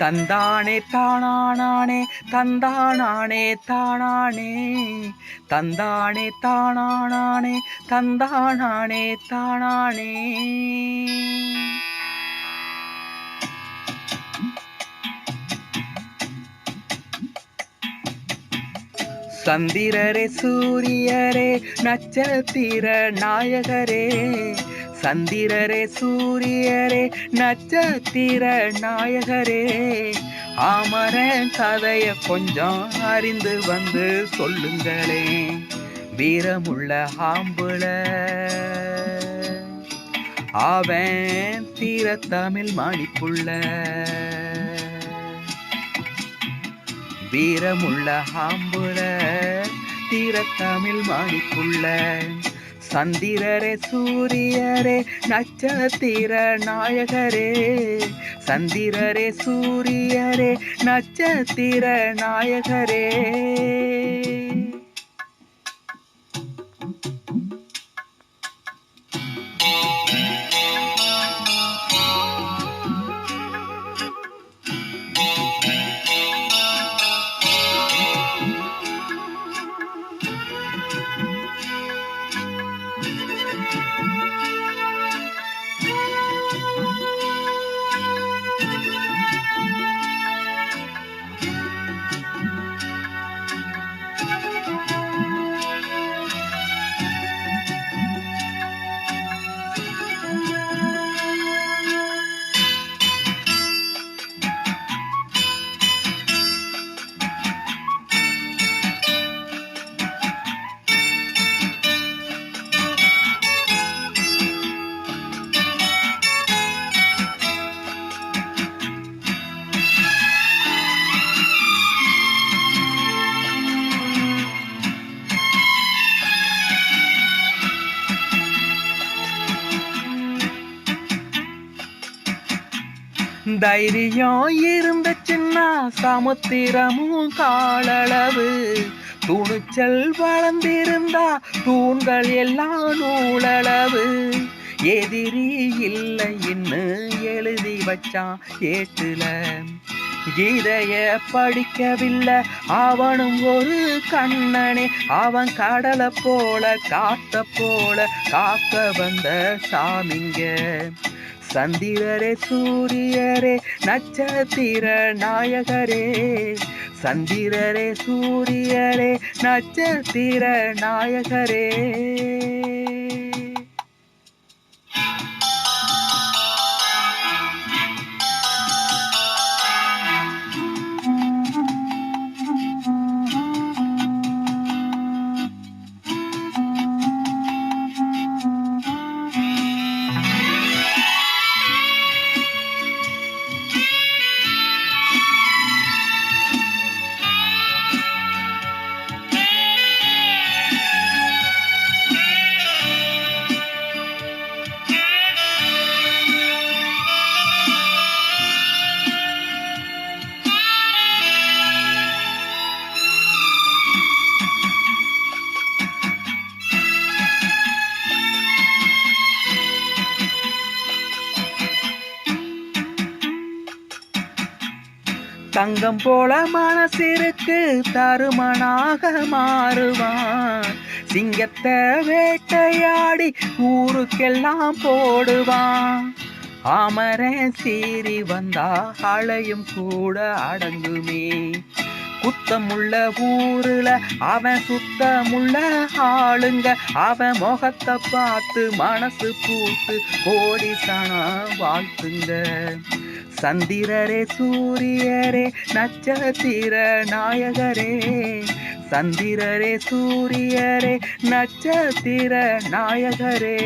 தந்தானே தானானானே தந்தானானே தானானே தந்தானே தானானானே தந்தானானே தானானே. சந்திரரே சூரியரே நட்சத்திர நாயகரே சந்திரரே சூரியரே நட்சத்திர நாயகரே ஆமரன் கதைய கொஞ்சம் அறிந்து வந்து சொல்லுங்களே. வீரமுள்ள ஆம்புல அவன் தீரத்தமிழ் மாணிக்குள்ள வீரமுள்ள ஆம்புல தீரத்தமிழ் மாணிக்குள்ள சந்திரரே சூரியரே நட்சத்திர நாயகரே சந்திரரே சூரியரே நட்சத்திர நாயகரே தைரியம் இருந்த சின்ன சமுத்திரமும் காலளவு. துணிச்சல் வளர்ந்திருந்தா தூண்கள் எல்லாம் நூலளவு எதிரி இல்லைன்னு எழுதி வச்சான் ஏட்டுல. கீதைய படிக்கவில்லை அவனும் ஒரு கண்ணனே. அவன் கடலை போல காத்த போல காக்க வந்த சாமிங்க. சந்திரரே சூரியரே நட்சத்திர நாயகரே. சந்திரரே சூரியரே நட்சத்திர நாயகரே. தங்கம் போல மனசிற்கு தருமனாக மாறுவான். சிங்கத்தை வேட்டையாடி ஊருக்கெல்லாம் போடுவான். ஆமரன் சீறி வந்தா அழையும் கூட அடங்குமே. குத்தமுள்ள ஊருல அவன் சுத்தமுள்ள ஆளுங்க அவன் முகத்தை பார்த்து மனசு பூத்து கோடி சனம் வாழ்த்துங்க. சந்திரரே சூரியரே நட்சத்திர நாயகரே. சந்திரரே சூரியரே நட்சத்திர நாயகரே.